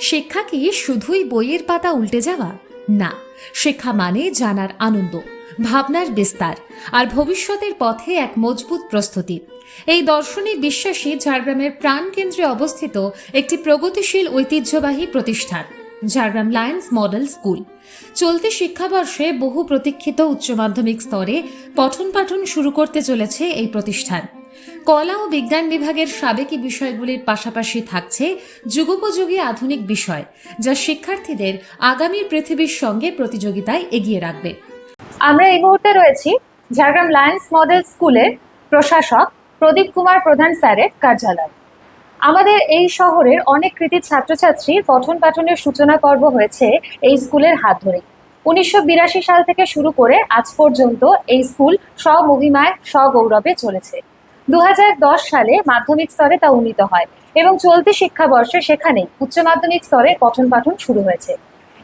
শিক্ষা কি শুধুই বইয়ের পাতা উল্টে যাওয়া? না, শিক্ষা মানে জানার আনন্দ, ভাবনার বিস্তার, আর ভবিষ্যতের পথে এক মজবুত প্রস্তুতি। এই দর্শনে বিশ্বাসী ঝাড়গ্রামের প্রাণকেন্দ্রে অবস্থিত একটি প্রগতিশীল ঐতিহ্যবাহী প্রতিষ্ঠান, ঝাড়গ্রাম লায়ন্স মডেল স্কুল। চলতি শিক্ষাবর্ষে বহু প্রতীক্ষিত উচ্চ মাধ্যমিক স্তরে পঠন পাঠন শুরু করতে চলেছে এই প্রতিষ্ঠান। কলা ও বিজ্ঞান বিভাগের সাবেকি বিষয়গুলির পাশাপাশি থাকছে যুগোপযোগী আধুনিক বিষয়, যা শিক্ষার্থীদের আগামীর পৃথিবীর সঙ্গে প্রতিযোগিতায় এগিয়ে রাখবে। আমরা এই মুহূর্তে রয়েছি ঝাড়গ্রাম লায়ন্স মডেল স্কুলের প্রশাসক প্রদীপ কুমার প্রধান স্যারের কার্যালয়। আমাদের এই শহরের অনেক কৃতি ছাত্রছাত্রীর পঠন পাঠনের সূচনা পর্ব হয়েছে এই স্কুলের হাত ধরে উনিশশো বিরাশি সাল থেকে শুরু করে আজ পর্যন্ত এই স্কুল স্বমহিমায়, স্বগৌরবে চলেছে। দু হাজার দশ সালে মাধ্যমিক স্তরে তা উন্নীত হয় এবং চলতি শিক্ষাবর্ষে সেখানেই উচ্চ মাধ্যমিক স্তরে পঠন পাঠন শুরু হয়েছে।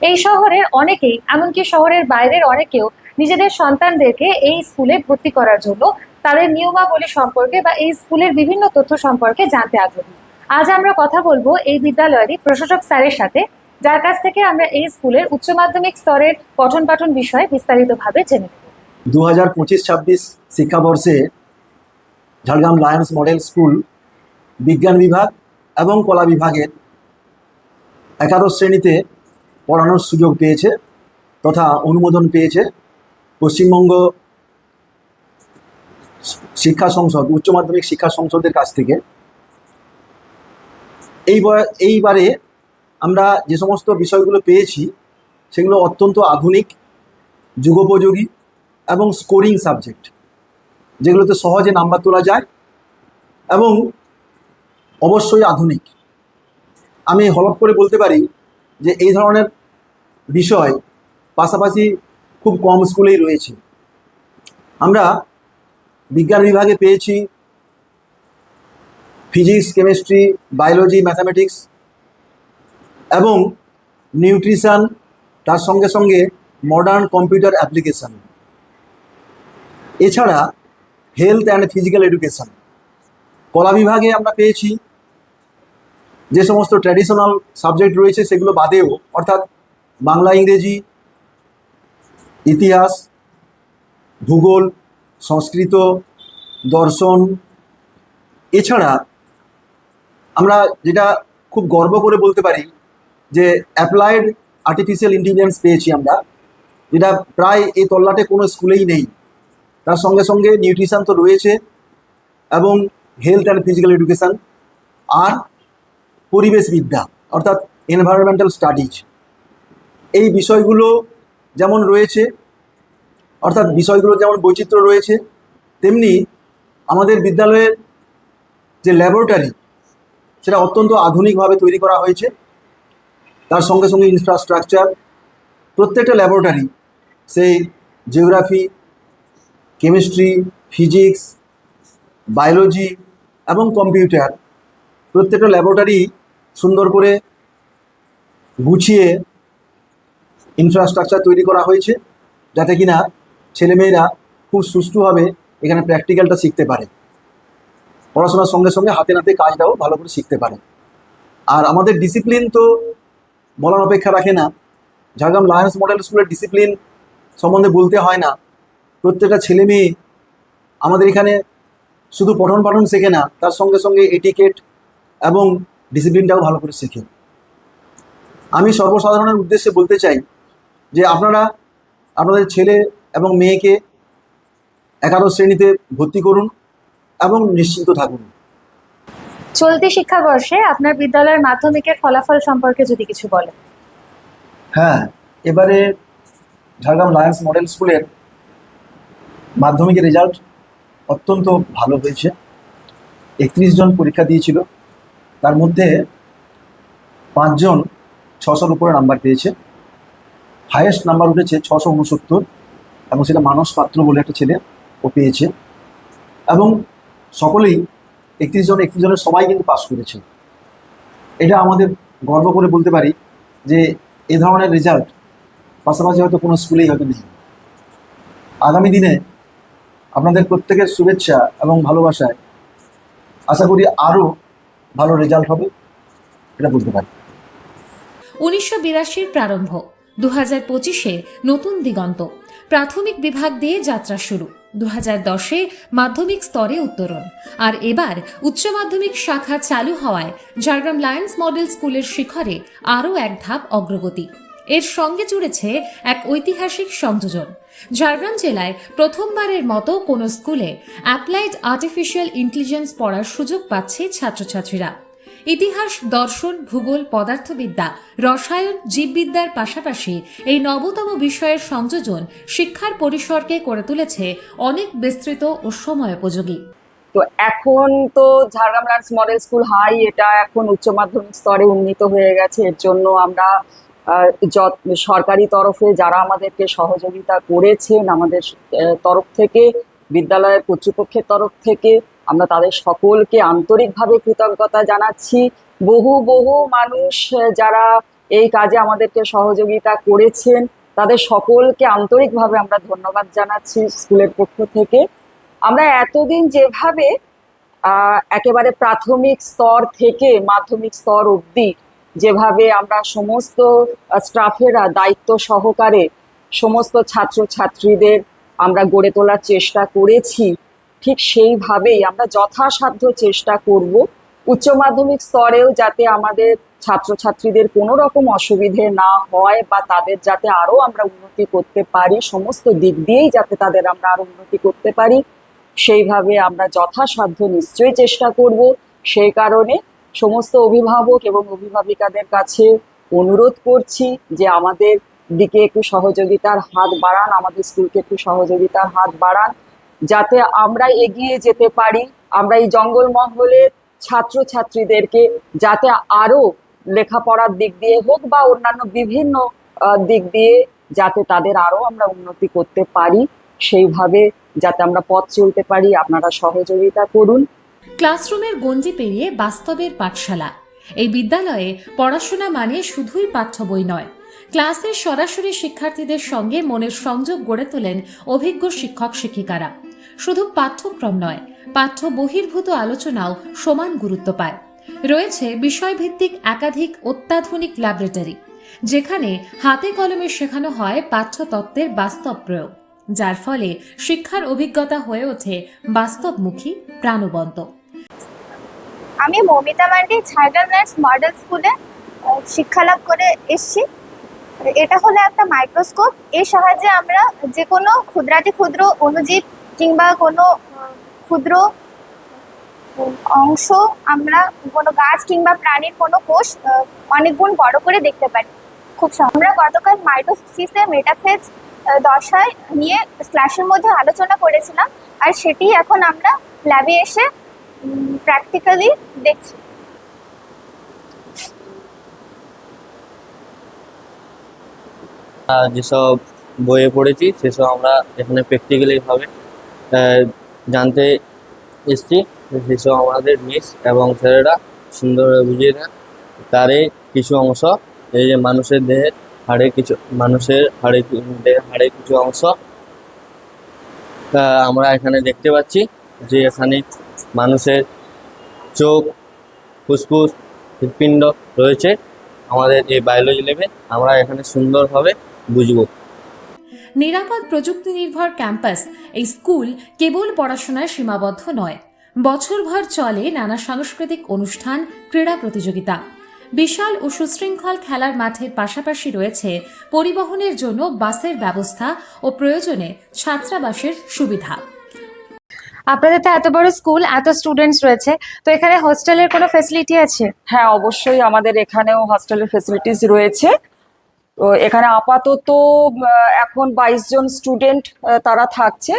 এই শহরের অনেকেই, এমনকি শহরের বাইরের অনেকেও নিজেদের সন্তানদেরকে এই স্কুলে ভর্তি করার জন্য তাদের নিয়মাবলী সম্পর্কে বা এই স্কুলের বিভিন্ন তথ্য সম্পর্কে জানতে আগ্রহী। আজ আমরা কথা বলব এই বিদ্যালয়েরই প্রশাসক স্যারের সাথে, যার কাছ থেকে আমরা এই স্কুলের উচ্চ মাধ্যমিক স্তরের পঠন পাঠন বিষয়ে বিস্তারিতভাবে জেনে নেব। দু হাজার পঁচিশ ছাব্বিশ শিক্ষাবর্ষে ঝাড়গ্রাম লায়ন্স মডেল স্কুল বিজ্ঞান বিভাগ এবং কলা বিভাগের একাদশ শ্রেণীতে পড়ানোর সুযোগ পেয়েছে তথা অনুমোদন পেয়েছে পশ্চিমবঙ্গ শিক্ষা সংসদ, উচ্চ মাধ্যমিক শিক্ষা সংসদের কাছ থেকে। এই এইবারে আমরা যে সমস্ত বিষয়গুলো পেয়েছি, সেগুলো অত্যন্ত আধুনিক, যুগোপযোগী এবং স্কোরিং সাবজেক্ট যেগুলোতে সহজে নাম্বার তোলা যায় এবং অবশ্যই আধুনিক। আমি হলফ করে বলতে পারি যে এই ধরনের বিষয় পাশাপাশি খুব কম স্কুলেই রয়েছে। আমরা বিজ্ঞান বিভাগে পেয়েছি ফিজিক্স, কেমিস্ট্রি, বায়োলজি, ম্যাথামেটিক্স এবং নিউট্রিশন, তার সঙ্গে সঙ্গে মডার্ন কম্পিউটার অ্যাপ্লিকেশন। এছাড়া হেলথ অ্যান্ড ফিজিক্যাল এডুকেশন কলা বিভাগে আমরা পেয়েছি যে সমস্ত ট্র্যাডিশনাল সাবজেক্ট রয়েছে সেগুলো বাদেও, অর্থাৎ বাংলা, ইংরেজি, ইতিহাস, ভূগোল, সংস্কৃত, দর্শন, এছাড়া আমরা যেটা খুব গর্ব করে বলতে পারি যে অ্যাপ্লাইড আর্টিফিশিয়াল ইন্টেলিজেন্স পেয়েছি আমরা, যেটা প্রায় এই তল্লাটে কোনো স্কুলেই নেই। তার সঙ্গে সঙ্গে নিউট্রিশান তো রয়েছে এবং হেলথ অ্যান্ড ফিজিক্যাল এডুকেশন আর পরিবেশবিদ্যা অর্থাৎ এনভায়রনমেন্টাল স্টাডিজ এই বিষয়গুলো যেমন রয়েছে, অর্থাৎ বিষয়গুলো যেমন বৈচিত্র্য রয়েছে, তেমনি আমাদের বিদ্যালয়ের যে ল্যাবরেটরি সেটা অত্যন্ত আধুনিকভাবে তৈরি করা হয়েছে। তার সঙ্গে সঙ্গে ইনফ্রাস্ট্রাকচার প্রত্যেকটা ল্যাবরেটরি সেই জিওগ্রাফি কেমিস্ট্রি, ফিজিক্স, বায়োলজি এবং কম্পিউটার প্রত্যেকটা ল্যাবরেটরি সুন্দর করে গুছিয়ে ইনফ্রাস্ট্রাকচার তৈরি করা হয়েছে যাতে কিনা ছেলেমেয়েরা খুব সুষ্ঠুভাবে এখানে প্র্যাকটিক্যালটা শিখতে পারে। পড়াশোনার সঙ্গে সঙ্গে হাতে নাতে কাজটাও ভালো করে শিখতে পারে। আর আমাদের ডিসিপ্লিন তো বলার অপেক্ষা রাখে না। ঝাড়গ্রাম লায়ন্স মডেল স্কুলের ডিসিপ্লিন সম্বন্ধে বলতে হয় না। প্রত্যেকটা ছেলে মেয়ে আমাদের এখানে শুধু পঠন পাঠন শেখে না তার সঙ্গে সঙ্গে এটিকেট এবং ডিসিপ্লিনটাও ভালো করে শেখে। আমি সর্বসাধারণের উদ্দেশ্যে বলতে চাই যে আপনারা আপনাদের ছেলে এবং মেয়েকে একাদশ শ্রেণীতে ভর্তি করুন এবং নিশ্চিন্ত থাকুন। চলতি শিক্ষাবর্ষে আপনার বিদ্যালয়ের মাধ্যমিকের ফলাফল সম্পর্কে যদি কিছু বলেন। হ্যাঁ এবারে ঝাড়গ্রাম লায়ন্স মডেল স্কুলের মাধ্যমিকের রেজাল্ট অত্যন্ত ভালো হয়েছে। একত্রিশ জন পরীক্ষা দিয়েছিল। তার মধ্যে পাঁচজন ছশোর উপরে নাম্বার পেয়েছে। হায়েস্ট নাম্বার উঠেছে ছশো উনসত্তর এবং সেটা মানস পাত্র বলে একটা ছেলে ও পেয়েছে। এবং সকলেই একত্রিশ জন, একত্রিশ জনের সবাই কিন্তু পাস করেছে। এটা আমাদের গর্ব করে বলতে পারি যে এ ধরনের রেজাল্ট পাশাপাশি হয়তো কোনো স্কুলেই হয়তো নেই। আগামী দিনে আপনাদের প্রত্যেকের শুভেচ্ছা এবং ভালোবাসায় আশা করি আরও ভালো রেজাল্ট হবে, এটা বলতে পারি। উনিশশো বিরাশির প্রারম্ভ দু হাজার পঁচিশে নতুন দিগন্ত, প্রাথমিক বিভাগ দিয়ে যাত্রা শুরু দু হাজার দশে মাধ্যমিক স্তরে উত্তরণ, আর এবার উচ্চ মাধ্যমিক শাখা চালু হওয়ায় ঝাড়গ্রাম লায়ন্স মডেল স্কুলের শিখরে আরও এক ধাপ অগ্রগতি। এর সঙ্গে জুড়েছে এক ঐতিহাসিক সংযোজন। ঝাড়গ্রাম জেলায় প্রথমবারের মতো কোনো স্কুলে অ্যাপ্লাইড আর্টিফিশিয়াল ইন্টেলিজেন্স পড়ার সুযোগ পাচ্ছে ছাত্রছাত্রীরা। ইতিহাস, দর্শন, ভূগোল, পদার্থবিদ্যা, রসায়ন, জীববিদ্যার পাশাপাশি এই নবতম বিষয়ের সংযোজন শিক্ষার পরিসরকে করে তুলেছে অনেক বিস্তৃত ও সময়োপযোগী। তো এখন তো Jhargram lands model school high এটা এখন উচ্চ মাধ্যমিক স্তরে উন্নীত হয়ে গেছে। এর জন্য আমরা সরকারি তরফে যারা আমাদেরকে সহযোগিতা করেছেন আমাদের তরফ থেকে, বিদ্যালয়ের কর্তৃপক্ষের তরফ থেকে, আমরা তাদের সকলকে আন্তরিকভাবে কৃতজ্ঞতা জানাচ্ছি। বহু বহু মানুষ যারা এই কাজে আমাদেরকে সহযোগিতা করেছেন, তাদের সকলকে আন্তরিকভাবে আমরা ধন্যবাদ জানাচ্ছি স্কুলের পক্ষ থেকে। আমরা এতদিন যেভাবে একেবারে প্রাথমিক স্তর থেকে মাধ্যমিক স্তর অবধি যেভাবে আমরা সমস্ত স্টাফেরা দায়িত্ব সহকারে সমস্ত ছাত্রছাত্রীদের আমরা গড়ে তোলার চেষ্টা করেছি, ঠিক সেইভাবেই আমরা যথাসাধ্য চেষ্টা করব। উচ্চ মাধ্যমিক স্তরেও যাতে আমাদের ছাত্রছাত্রীদের কোনো রকম অসুবিধে না হয় বা তাদের যাতে আরও আমরা উন্নতি করতে পারি, সমস্ত দিক দিয়েই যাতে তাদের আমরা আরও উন্নতি করতে পারি, সেইভাবে আমরা যথাসাধ্য নিশ্চয়ই চেষ্টা করব। সেই কারণে সমস্ত অভিভাবক এবং অভিভাবিকাদের কাছে অনুরোধ করছি যে আমাদের দিকে একটু সহযোগিতার হাত বাড়ান, আমাদের স্কুলকে একটু সহযোগিতার হাত বাড়ান, যাতে আমরা এগিয়ে যেতে পারি। আমরা এই জঙ্গলমহলের ছাত্রছাত্রীদেরকে যাতে আরও লেখাপড়ার দিক দিয়ে হোক বা অন্যান্য বিভিন্ন দিক দিয়ে যাতে তাদের আরও আমরা উন্নতি করতে পারি, সেইভাবে যাতে আমরা পথ চলতে পারি। আপনারা সহযোগিতা করুন। ক্লাসরুমের গঞ্জি পেরিয়ে বাস্তবের পাঠশালা। এই বিদ্যালয়ে পড়াশোনা মানে শুধুই পাঠ্য বই নয় ক্লাসে সরাসরি শিক্ষার্থীদের সঙ্গে মনের সংযোগ গড়ে তোলেন অভিজ্ঞ শিক্ষক শিক্ষিকারা। শুধু পাঠ্যক্রম নয়, পাঠ্য বহির্ভূত আলোচনাও সমান গুরুত্ব পায়। রয়েছে বিষয়ভিত্তিক একাধিক অত্যাধুনিক ল্যাবরেটরি, যেখানে হাতে কলমে শেখানো হয় পাঠ্যতত্ত্বের বাস্তব প্রয়োগ, যার ফলে শিক্ষার অভিজ্ঞতা হয়ে ওঠে বাস্তবমুখী, প্রাণবন্ত। আমি মমিতা মান্ডি ঝাড়গ্রাম ল্যান্ডস মডেল স্কুলে শিক্ষালাভ করে এসেছি। এটা হলো একটা মাইক্রোস্কোপ এর সাহায্যে আমরা যে কোনো ক্ষুদ্রাতি ক্ষুদ্র অণুজীব কিংবা কোনো ক্ষুদ্র অংশ আমরা, কোনো গাছ কিংবা প্রাণীর কোনো কোষ অনেক গুণ বড় করে দেখতে পারি। খুব। আমরা গতকাল মাইটোসিসে মেটাফেজ দশায় নিয়ে ক্লাসের মধ্যে আলোচনা করেছিলাম। আর সেটি এখন আমরা ল্যাবে এসে প্র্যাকটিক্যালি দেখছি। যেসব বইয়ে পড়েছি, সেসব আমরা এখানে প্র্যাকটিক্যালি ভাবে জানতে এসছি। সেসব আমাদের মিস এবং স্যারেরা সুন্দরভাবে বুঝিয়ে দেন তারই কিছু অংশ, এই যে মানুষের দেহের হাড়ে কিছু, মানুষের হাড়ে দেহের হাড়ে কিছু অংশ আমরা এখানে দেখতে পাচ্ছি যে এখানে মানুষের চোখ, ফুসফুস, হৃৎপিণ্ড রয়েছে আমাদের এই বায়োলজি ল্যাবে আমরা এখানে সুন্দরভাবে বুঝব। নিরাপদ প্রযুক্তি নির্ভর ক্যাম্পাস এই স্কুল কেবল পড়াশোনায় সীমাবদ্ধ নয়। বছরভর চলে নানা সাংস্কৃতিক অনুষ্ঠান, ক্রীড়া প্রতিযোগিতা। বিশাল ও সুশৃঙ্খল খেলার মাঠের পাশাপাশি রয়েছে পরিবহনের জন্য বাসের ব্যবস্থা ও প্রয়োজনে ছাত্রাবাসের সুবিধা। আপনাদের তো এত বড় স্কুল এত স্টুডেন্টস রয়েছে তো এখানে হোস্টেলের কোনো ফেসিলিটি আছে? হ্যাঁ অবশ্যই আমাদের এখানেও হোস্টেলের ফেসিলিটিস রয়েছে। তো এখানে আপাতত এখন বাইশ জন স্টুডেন্ট তারা থাকছে।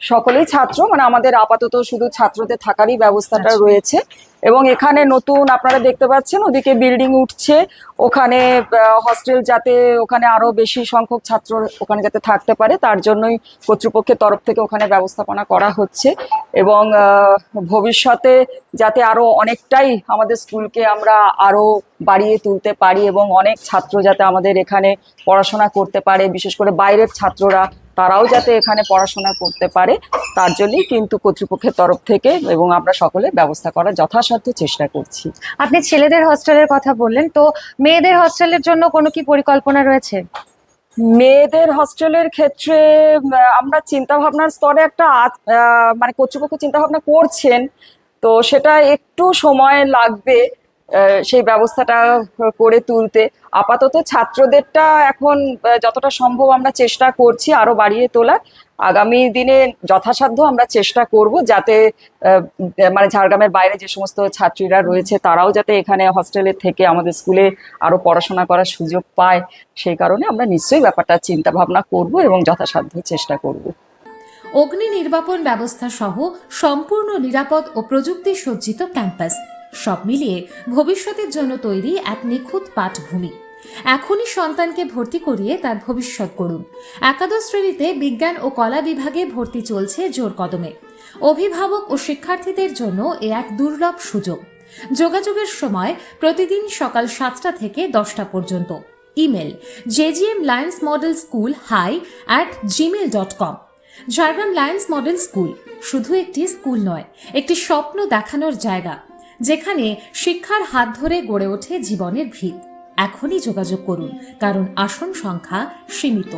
সকলেই ছাত্র মানে আমাদের আপাতত শুধু ছাত্রদের থাকারই ব্যবস্থাটা আচ্ছা। রয়েছে। এবং এখানে নতুন আপনারা দেখতে পাচ্ছেন, ওদিকে বিল্ডিং উঠছে। ওখানে হস্টেল যাতে ওখানে আরও বেশি সংখ্যক ছাত্র ওখানে যাতে থাকতে পারে, তার জন্যই কর্তৃপক্ষের তরফ থেকে ওখানে ব্যবস্থাপনা করা হচ্ছে। এবং ভবিষ্যতে যাতে আরও অনেকটাই আমাদের স্কুলকে আমরা আরও বাড়িয়ে তুলতে পারি এবং অনেক ছাত্র যাতে আমাদের এখানে পড়াশোনা করতে পারে, বিশেষ করে বাইরের ছাত্ররা তারাও যাতে এখানে পড়াশোনা করতে পারে তার জন্যই কিন্তু কর্তৃপক্ষের তরফ থেকে এবং আমরা সকলে ব্যবস্থা করার যথাসাধ্য চেষ্টা করছি। আপনি ছেলেদের হস্টেলের কথা বললেন তো মেয়েদের হস্টেলের জন্য কোনো কি পরিকল্পনা রয়েছে? মেয়েদের হস্টেলের ক্ষেত্রে আমরা চিন্তা ভাবনার স্তরে একটা মানে কর্তৃপক্ষ চিন্তা ভাবনা করছেন তো সেটা একটু সময় লাগবে। সেই ব্যবস্থাটা করে তুলতে। আপাতত ছাত্রদেরটা এখন যতটা সম্ভব আমরা চেষ্টা করছি আরও বাড়িয়ে তোলার। আগামী দিনে যথাসাধ্য আমরা চেষ্টা করব যাতে মানে ঝাড়গ্রামের বাইরে যে সমস্ত ছাত্রীরা রয়েছে তারাও যাতে এখানে হস্টেলে থেকে আমাদের স্কুলে আরও পড়াশোনা করার সুযোগ পায়। সেই কারণে আমরা নিশ্চয়ই ব্যাপারটা চিন্তা ভাবনা করব এবং যথাসাধ্য চেষ্টা করব। অগ্নি নির্বাপন ব্যবস্থা সহ সম্পূর্ণ নিরাপদ ও প্রযুক্তি সজ্জিত ক্যাম্পাস সব মিলিয়ে ভবিষ্যতের জন্য তৈরি এক নিখুঁত পাঠভূমি। এখনই সন্তানকে ভর্তি করিয়ে তার ভবিষ্যৎ করুন। একাদশ শ্রেণীতে বিজ্ঞান ও কলা বিভাগে ভর্তি চলছে জোর কদমে। অভিভাবক ও শিক্ষার্থীদের জন্য এ এক দুর্লভ সুযোগ। যোগাযোগের সময় প্রতিদিন সকাল সাতটা থেকে দশটা পর্যন্ত। Email JGM lions model school high at Gmail dot com Jhargram lions model school শুধু একটি স্কুল নয়, একটি স্বপ্ন দেখানোর জায়গা। যেখানে শিক্ষার হাত ধরে গড়ে ওঠে জীবনের ভিত। এখনই যোগাযোগ করুন, কারণ আসন সংখ্যা সীমিত।